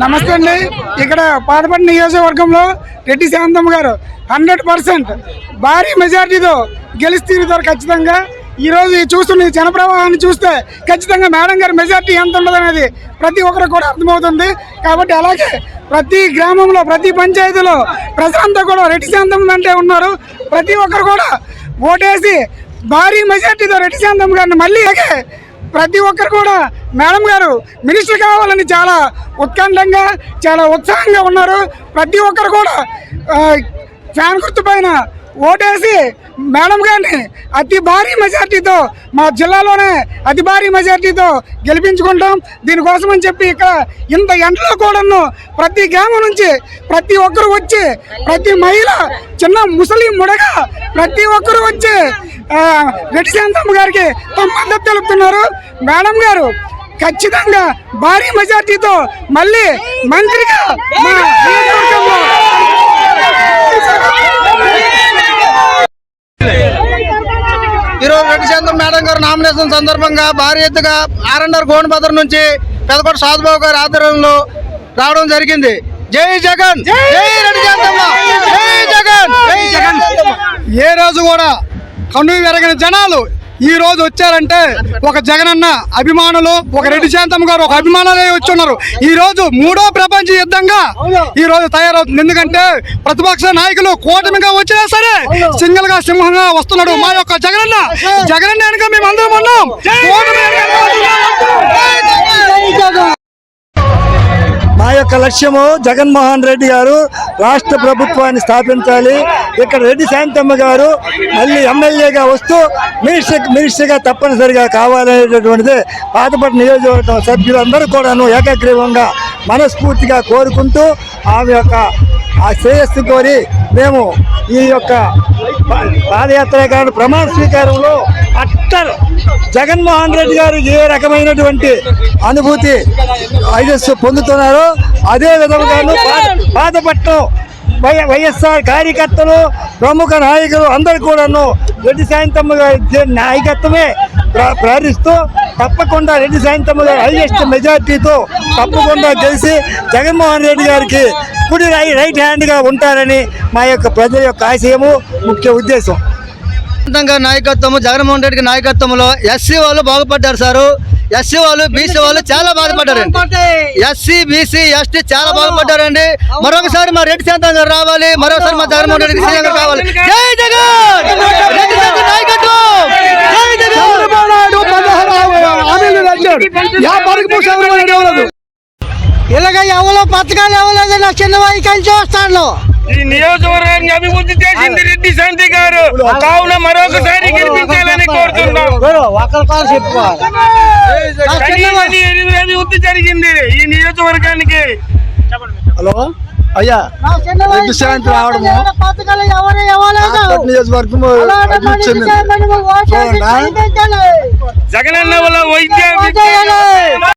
నమస్తే అండి. ఇక్కడ పాతపట్టు నియోజకవర్గంలో రెడ్డి శాంతమ్మ గారు హండ్రెడ్ పర్సెంట్ భారీ మెజార్టీతో గెలిచి తీరుతారు ఖచ్చితంగా. ఈరోజు చూస్తున్న ఈ జనప్రవాహాన్ని చూస్తే ఖచ్చితంగా మేడం గారి మెజార్టీ ఎంత ఉండదు అనేది ప్రతి ఒక్కరికి కూడా అర్థమవుతుంది. కాబట్టి అలాగే ప్రతి గ్రామంలో ప్రతి పంచాయతీలో ప్రజలంతా కూడా రెడ్డి శాంతమ్మ అంటే ఉన్నారు. ప్రతి ఒక్కరు కూడా ఓటేసి భారీ మెజార్టీతో రెడ్డి శాంతమ్మ గారిని మళ్ళీ అలాగే ప్రతి ఒక్కరు కూడా మేడం గారు మినిస్టర్ కావాలని చాలా ఉత్కంఠంగా చాలా ఉత్సాహంగా ఉన్నారు. ప్రతి ఒక్కరు కూడా ఫ్యాన్ గుర్తు పైన ఓటేసి మేడం గారిని అతి భారీ మెజార్టీతో మా జిల్లాలోనే అతి భారీ మెజార్టీతో గెలిపించుకుంటాం. దీనికోసం అని చెప్పి ఇక్కడ ఇంత ఎండలో కూడాను ప్రతి గ్రామం నుంచి ప్రతి ఒక్కరు వచ్చి ప్రతి మహిళ చిన్న ముసలి ముడగా ప్రతి ఒక్కరు వచ్చి రెడ్డి శాంతమ్మ గారికి తమ మద్దతు తెలుపుతున్నారు. మేడం గారు ఖచ్చితంగా భారీ మెజార్టీతో మళ్ళీ మంత్రిగా మా ఈరోజు రెడ్డి శాంతం మేడం గారు నామినేషన్ సందర్భంగా భారీ ఎత్తుగా ఆర్ఎన్ఆర్ గోనబదర్ నుంచి పెదకోట సాధుబాబు గారి ఆధ్వర్యంలో రావడం జరిగింది. జై జగన్! జై రెడ్డి శాంతమ్మ జై జగన్! జై జగన్! ఏ రోజు కూడా కన్ను వెరగని జనాలు ఈ రోజు వచ్చారంటే ఒక జగనన్న అభిమానులు ఒక రెడ్డి శాంతమ్మ గారు ఒక అభిమానులే వచ్చి ఉన్నారు ఈ రోజు మూడో ప్రపంచ యుద్ధంగా ఈ రోజు తయారవుతుంది. ఎందుకంటే ప్రతిపక్ష నాయకులు కూటమిగా వచ్చినా సరే సింగిల్గా సింహంగా వస్తున్నాడు. మా యొక్క జగనన్న జగనన్న మేము అందరం ఉన్నాం. యొక్క లక్ష్యము జగన్మోహన్ రెడ్డి గారు రాష్ట్ర ప్రభుత్వాన్ని స్థాపించాలి. ఇక్కడ రెడ్డి శాంతమ్మ గారు మళ్ళీ ఎమ్మెల్యేగా వస్తూ మినిస్టర్ మినిస్టర్గా తప్పనిసరిగా కావాలనేటటువంటిది పాతపట్టు నియోజకవర్గం సభ్యులందరూ కూడాను ఏకగ్రీవంగా మనస్ఫూర్తిగా కోరుకుంటూ ఆమె యొక్క ఆ శ్రేయస్సుతో మేము ఈ యొక్క పాదయాత్ర ప్రమాణ స్వీకారంలో అట్టర్ జగన్మోహన్ రెడ్డి గారు ఏ రకమైనటువంటి అనుభూతి ఐదస్సు పొందుతున్నారో అదే విధముగాను పా- పాతపట్నం వైఎస్ఆర్ కార్యకర్తలు ప్రముఖ నాయకులు అందరు కూడాను రెడ్డి సాయంతమ్మ గారి నాయకత్వమే ప్రార్థిస్తూ తప్పకుండా రెడ్డి సాయంతమ్మ గారు హైయెస్ట్ మెజార్టీతో తప్పకుండా గెలిచి జగన్మోహన్ రెడ్డి గారికి కుడి రై రైట్ హ్యాండ్గా ఉంటారని మా యొక్క ప్రజల యొక్క ఆశయము ముఖ్య ఉద్దేశం. నాయకత్వము జగన్మోహన్ రెడ్డి నాయకత్వంలో ఎస్సీ వాళ్ళు బాగుపడ్డారు సారు. ఎస్సీ వాళ్ళు బీసీ వాళ్ళు చాలా బాధపడ్డారండి. ఎస్సీ బీసీ ఎస్టీ చాలా బాగుపడ్డారండి మరొకసారి మా రెడ్డి శాంతం గారు రావాలి మరొకసారి మా జగన్మోహన్ రెడ్డి సీఎం గారు కావాలి. జై జగన్! రెడ్డి శాంతం నాయకత్వం! జై జగన్! ఇలాగ ఎవరో పథకాలు ఇవ్వలేదు నా చిన్న వైకల్యం చూస్తాను ఈ నియోజకవర్గాన్ని అభివృద్ధి చేసింది రెడ్డి శాంతి గారు. కావున మరొకసారి గెలిపించాలని కోరుతున్నాం. అభివృద్ధి జరిగింది ఈ నియోజకవర్గానికి. హలో? అయ్యా రెడ్డి శాంతి రావడము. నియోజకవర్గం. జగనన్న వల్ల వైద్య.